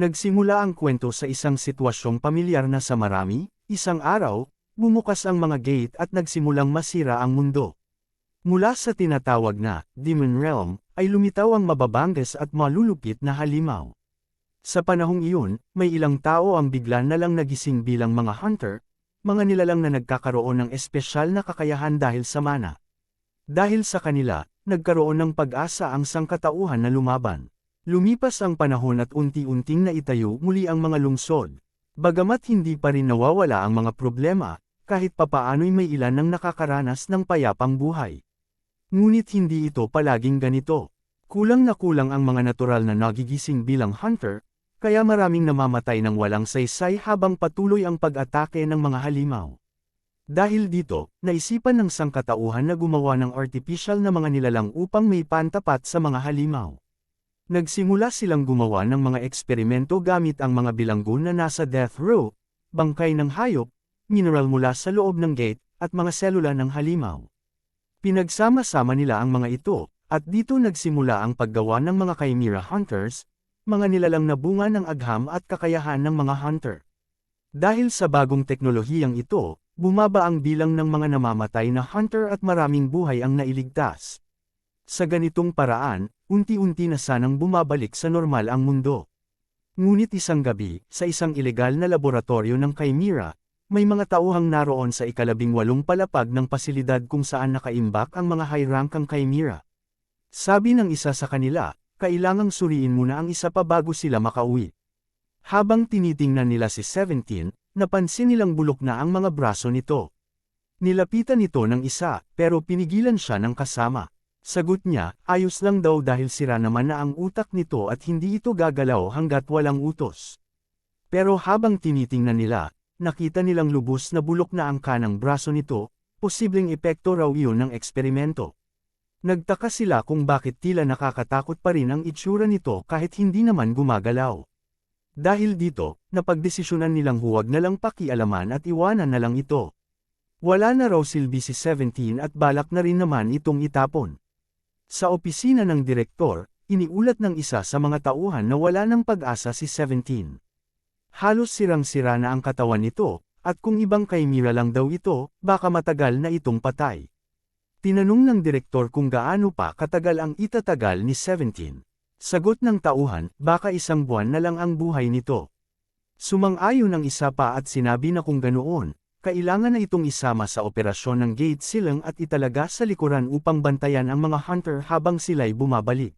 Nagsimula ang kwento sa isang sitwasyong pamilyar na sa marami, isang araw, bumukas ang mga gate at nagsimulang masira ang mundo. Mula sa tinatawag na Demon Realm, ay lumitaw ang mababanges at malulupit na halimaw. Sa panahong iyon, may ilang tao ang bigla na lang nagising bilang mga hunter, mga nilalang na nagkakaroon ng espesyal na kakayahan dahil sa mana. Dahil sa kanila, nagkaroon ng pag-asa ang sangkatauhan na lumaban. Lumipas ang panahon at unti-unting naitayo muli ang mga lungsod. Bagamat hindi pa rin nawawala ang mga problema, kahit papaano'y may ilan ng nakakaranas ng payapang buhay. Ngunit hindi ito palaging ganito. Kulang na kulang ang mga natural na nagigising bilang hunter, kaya maraming namamatay ng walang saysay habang patuloy ang pag-atake ng mga halimaw. Dahil dito, naisipan ng sangkatauhan na gumawa ng artificial na mga nilalang upang may pantapat sa mga halimaw. Nagsimula silang gumawa ng mga eksperimento gamit ang mga bilanggo na nasa death row, bangkay ng hayop, mineral mula sa loob ng gate, at mga selula ng halimaw. Pinagsama-sama nila ang mga ito, at dito nagsimula ang paggawa ng mga Chimera Hunters, mga nilalang na bunga ng agham at kakayahan ng mga hunter. Dahil sa bagong teknolohiyang ito, bumaba ang bilang ng mga namamatay na hunter at maraming buhay ang nailigtas. Sa ganitong paraan, unti-unti na sanang bumabalik sa normal ang mundo. Ngunit isang gabi, sa isang ilegal na laboratorio ng Chimera, may mga tauhang naroon sa ikalabing walong palapag ng pasilidad kung saan nakaimbak ang mga high-rankang Chimera. Sabi ng isa sa kanila, kailangang suriin muna ang isa pa bago sila makauwi. Habang tinitingnan nila si 17, napansin nilang bulok na ang mga braso nito. Nilapitan ito ng isa, pero pinigilan siya ng kasama. Sagot niya, ayos lang daw dahil sira naman na ang utak nito at hindi ito gagalaw hanggat walang utos. Pero habang tinitingnan nila, nakita nilang lubos na bulok na ang kanang braso nito, posibleng epekto raw iyon ng eksperimento. Nagtaka sila kung bakit tila nakakatakot pa rin ang itsura nito kahit hindi naman gumagalaw. Dahil dito, napagdesisyonan nilang huwag na lang pakialaman at iwanan na lang ito. Wala na raw silbi si 17 at balak na rin naman itong itapon. Sa opisina ng direktor, iniulat ng isa sa mga tauhan na wala ng pag-asa si 17. Halos sirang-sira na ang katawan nito, at kung ibang kaimira lang daw ito, baka matagal na itong patay. Tinanong ng direktor kung gaano pa katagal ang itatagal ni 17. Sagot ng tauhan, baka isang buwan na lang ang buhay nito. Sumang-ayon ng isa pa at sinabi na kung ganoon, kailangan na itong isama sa operasyon ng gate silang at italaga sa likuran upang bantayan ang mga hunter habang sila'y bumabalik.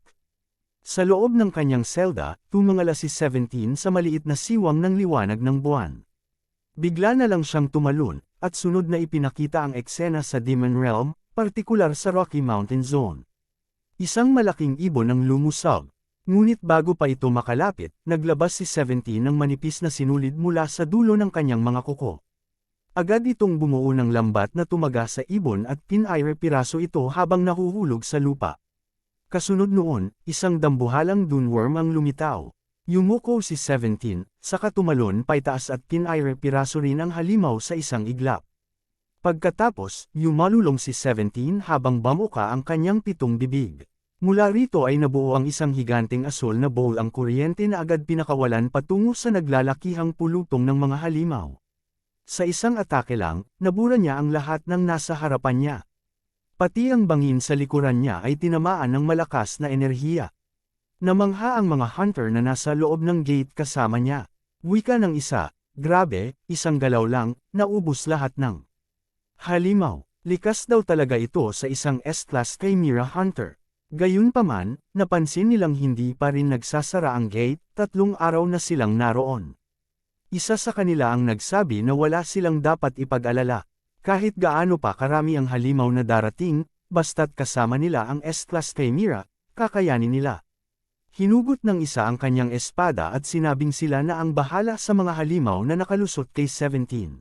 Sa loob ng kanyang selda, tumangala si 17 sa maliit na siwang ng liwanag ng buwan. Bigla na lang siyang tumalon, at sunod na ipinakita ang eksena sa Demon Realm, partikular sa Rocky Mountain Zone. Isang malaking ibon ang lumusog. Ngunit bago pa ito makalapit, naglabas si 17 ng manipis na sinulid mula sa dulo ng kanyang mga kuko. Agad itong bumuo ng lambat na tumaga sa ibon at pinaire piraso ito habang nahuhulog sa lupa. Kasunod noon, isang dambuhalang dunworm ang lumitaw. Yumuko si 17, saka tumalon paitaas at pinaire piraso rin ang halimaw sa isang iglap. Pagkatapos, yumalulong si 17 habang bamuka ang kanyang pitong bibig. Mula rito ay nabuo ang isang higanteng asol na bowl ang kuryente na agad pinakawalan patungo sa naglalakihang pulutong ng mga halimaw. Sa isang atake lang, nabura niya ang lahat ng nasa harapan niya. Pati ang bangin sa likuran niya ay tinamaan ng malakas na enerhiya. Namangha ang mga hunter na nasa loob ng gate kasama niya. Wika ng isa, grabe, isang galaw lang, naubos lahat ng halimaw. Likas daw talaga ito sa isang S-Class Chimera Hunter. Gayunpaman, napansin nilang hindi pa rin nagsasara ang gate, tatlong araw na silang naroon. Isa sa kanila ang nagsabi na wala silang dapat ipag-alala. Kahit gaano pa karami ang halimaw na darating, basta't kasama nila ang S-Class Chimera, kakayanin nila. Hinugot ng isa ang kanyang espada at sinabing sila na ang bahala sa mga halimaw na nakalusot kay 17.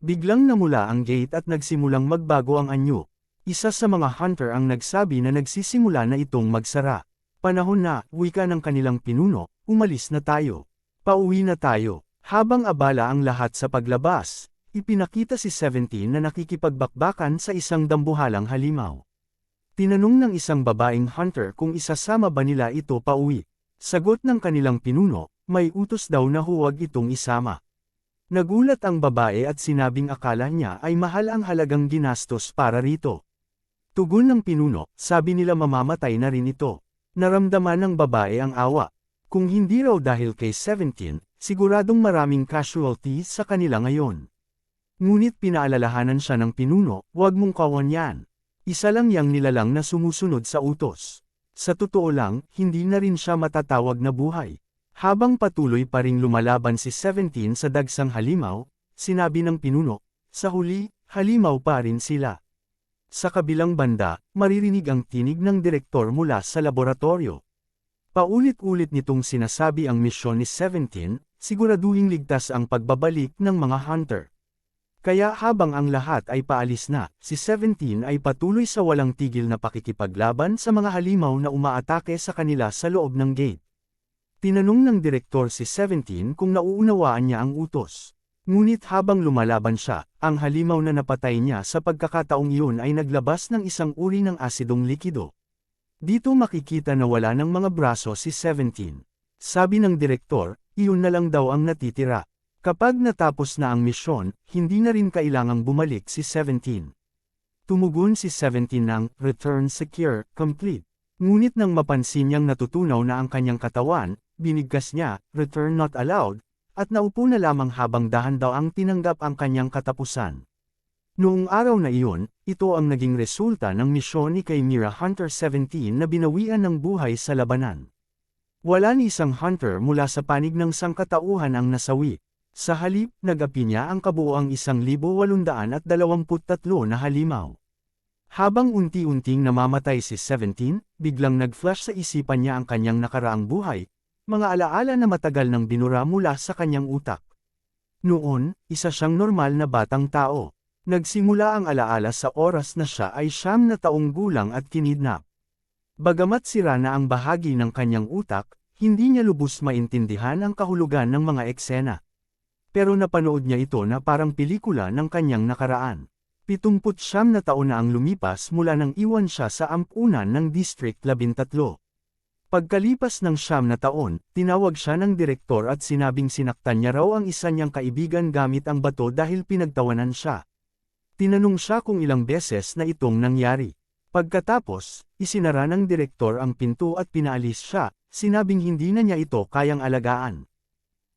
Biglang namula ang gate at nagsimulang magbago ang anyo. Isa sa mga hunter ang nagsabi na nagsisimula na itong magsara. Panahon na, wika ng kanilang pinuno, umalis na tayo. Pauwi na tayo. Habang abala ang lahat sa paglabas, ipinakita si 17 na nakikipagbakbakan sa isang dambuhalang halimaw. Tinanong ng isang babaeng hunter kung isasama ba nila ito pauwi. Sagot ng kanilang pinuno, may utos daw na huwag itong isama. Nagulat ang babae at sinabing akala niya ay mahal ang halagang ginastos para rito. Tugon ng pinuno, sabi nila mamamatay na rin ito. Naramdaman ng babae ang awa. Kung hindi raw dahil kay 17, siguradong maraming casualties sa kanila ngayon. Ngunit pinaalalahanan siya ng pinuno, huwag mong kawan yan. Isa lang yang nilalang na sumusunod sa utos. Sa totoo lang, hindi na rin siya matatawag na buhay. Habang patuloy pa ring lumalaban si 17 sa dagsang halimaw, sinabi ng pinuno, sa huli, halimaw pa rin sila. Sa kabilang banda, maririnig ang tinig ng direktor mula sa laboratorio. Paulit-ulit nitong sinasabi ang misyon ni 17, siguraduhing ligtas ang pagbabalik ng mga hunter. Kaya habang ang lahat ay paalis na, si 17 ay patuloy sa walang tigil na pakikipaglaban sa mga halimaw na umaatake sa kanila sa loob ng gate. Tinanong ng direktor si 17 kung nauunawaan niya ang utos. Ngunit habang lumalaban siya, ang halimaw na napatay niya sa pagkakataong iyon ay naglabas ng isang uri ng asidong likido. Dito makikita na wala ng mga braso si 17. Sabi ng direktor, iyon na lang daw ang natitira. Kapag natapos na ang misyon, hindi na rin kailangang bumalik si 17. Tumugon si 17 ng Return Secure, Complete. Ngunit nang mapansin niyang natutunaw na ang kanyang katawan, binigkas niya, return not allowed, at naupo na lamang habang dahan daw ang tinanggap ang kanyang katapusan. Noong araw na iyon, ito ang naging resulta ng misyon ni kay Hunter 17 na binawian ng buhay sa labanan. Wala ni isang hunter mula sa panig ng sangkatauhan ang nasawi. Sa halip, nagapi niya ang kabuoang 1,823 na halimaw. Habang unti-unting namamatay si 17, biglang nag-flash sa isipan niya ang kanyang nakaraang buhay, mga alaala na matagal nang binura mula sa kanyang utak. Noon, isa siyang normal na batang tao. Nagsimula ang alaala sa oras na siya ay siyam na taong gulang at kinidnap. Bagamat sira na ang bahagi ng kanyang utak, hindi niya lubos maintindihan ang kahulugan ng mga eksena. Pero napanood niya ito na parang pelikula ng kanyang nakaraan. Pitumput siyam na taon na ang lumipas mula nang iwan siya sa ampunan ng District 13. Pagkalipas ng siyam na taon, tinawag siya ng direktor at sinabing sinaktan niya raw ang isa niyang kaibigan gamit ang bato dahil pinagtawanan siya. Tinanong siya kung ilang beses na itong nangyari. Pagkatapos, isinara ng direktor ang pinto at pinaalis siya, sinabing hindi na niya ito kayang alagaan.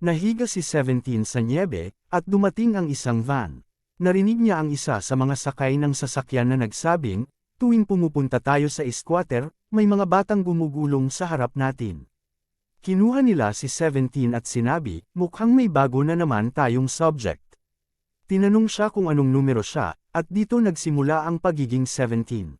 Nahiga si 17 sa niebe, at dumating ang isang van. Narinig niya ang isa sa mga sakay ng sasakyan na nagsabing, tuwing pumupunta tayo sa squatter, may mga batang gumugulong sa harap natin. Kinuha nila si 17 at sinabi, mukhang may bago na naman tayong subject. Tinanong siya kung anong numero siya, at dito nagsimula ang pagiging 17.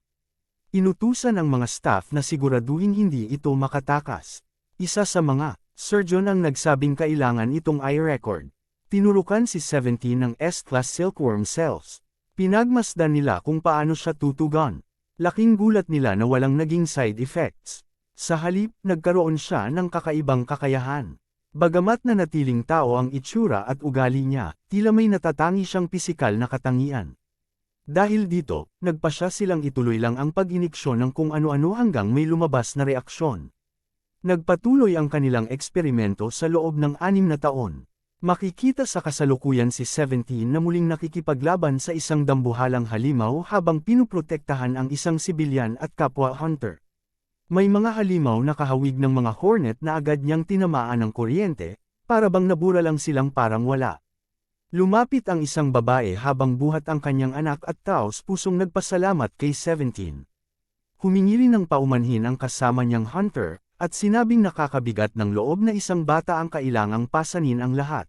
Inutusan ang mga staff na siguraduhin hindi ito makatakas. Isa sa mga, surgeon ang nagsabing kailangan itong i-record. Tinurukan si 17 ng S-class silkworm cells. Pinagmasdan nila kung paano siya tutugan. Laking gulat nila na walang naging side effects. Sa halip, nagkaroon siya ng kakaibang kakayahan. Bagamat na natiling tao ang itsura at ugali niya, tila may natatangi siyang pisikal na katangian. Dahil dito, nagpa siya silang ituloy lang ang pag-iniksyon ng kung ano-ano hanggang may lumabas na reaksyon. Nagpatuloy ang kanilang eksperimento sa loob ng anim na taon. Makikita sa kasalukuyan si 17 na muling nakikipaglaban sa isang dambuhalang halimaw habang pinuprotektahan ang isang sibilyan at kapwa hunter. May mga halimaw na kahawig ng mga hornet na agad niyang tinamaan ng kuryente, para bang nabura lang silang parang wala. Lumapit ang isang babae habang buhat ang kanyang anak at taos pusong nagpasalamat kay 17. Humingi rin ng paumanhin ang kasama niyang hunter, at sinabing nakakabigat ng loob na isang bata ang kailangang pasanin ang lahat.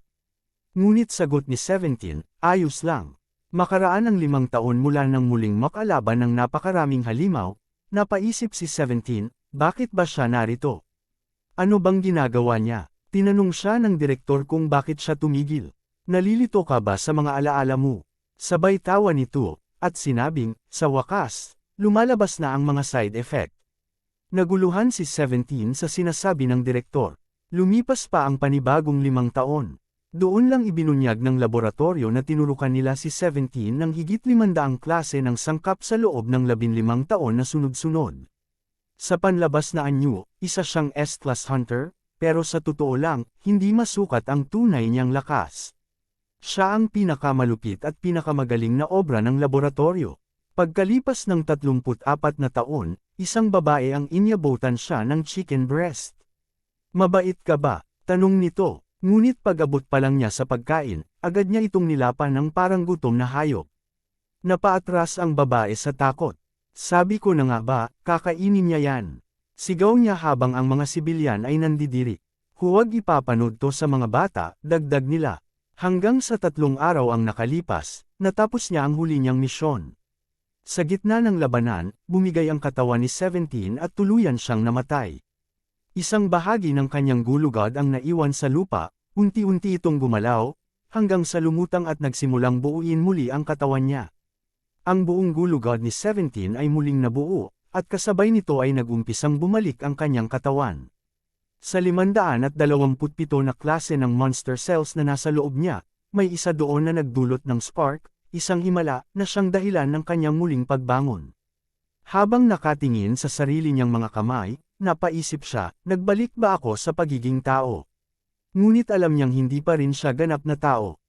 Ngunit sagot ni 17, ayos lang. Makaraan ang limang taon mula nang muling makalaban ng napakaraming halimaw, napaisip si 17, bakit ba siya narito? Ano bang ginagawa niya? Tinanong siya ng direktor kung bakit siya tumigil. Nalilito ka ba sa mga alaala mo? Sabay tawa nito, at sinabing, sa wakas, lumalabas na ang mga side effect. Naguluhan si 17 sa sinasabi ng direktor. Lumipas pa ang panibagong limang taon. Doon lang ibinunyag ng laboratorio na tinurukan nila si 17 ng higit 500 klase ng sangkap sa loob ng 15 taon na sunod-sunod. Sa panlabas na anyo, isa siyang S-class hunter, pero sa totoo lang, hindi masukat ang tunay niyang lakas. Siya ang pinakamalupit at pinakamagaling na obra ng laboratorio. Pagkalipas ng 34 na taon, isang babae ang inyabotan siya ng chicken breast. Mabait ka ba? Tanong nito. Ngunit pag-abot pa lang niya sa pagkain, agad niya itong nilapan ng parang gutom na hayop. Napaatras ang babae sa takot. Sabi ko na nga ba, kakainin niya yan. Sigaw niya habang ang mga sibilyan ay nandidiri. Huwag ipapanood to sa mga bata, dagdag nila. Hanggang sa tatlong araw ang nakalipas, natapos niya ang huli niyang misyon. Sa gitna ng labanan, bumigay ang katawan ni 17 at tuluyan siyang namatay. Isang bahagi ng kanyang gulugod ang naiwan sa lupa, unti-unti itong gumalaw, hanggang sa lumutang at nagsimulang buuin muli ang katawan niya. Ang buong gulugod ni 17 ay muling nabuo, at kasabay nito ay nagumpisang bumalik ang kanyang katawan. Sa 527 na klase ng monster cells na nasa loob niya, may isa doon na nagdulot ng spark, isang himala na siyang dahilan ng kanyang muling pagbangon. Habang nakatingin sa sarili niyang mga kamay, napaisip siya, nagbalik ba ako sa pagiging tao? Ngunit alam niyang hindi pa rin siya ganap na tao.